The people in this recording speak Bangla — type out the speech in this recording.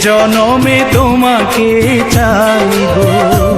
জনমে তোমাকে চাই গো।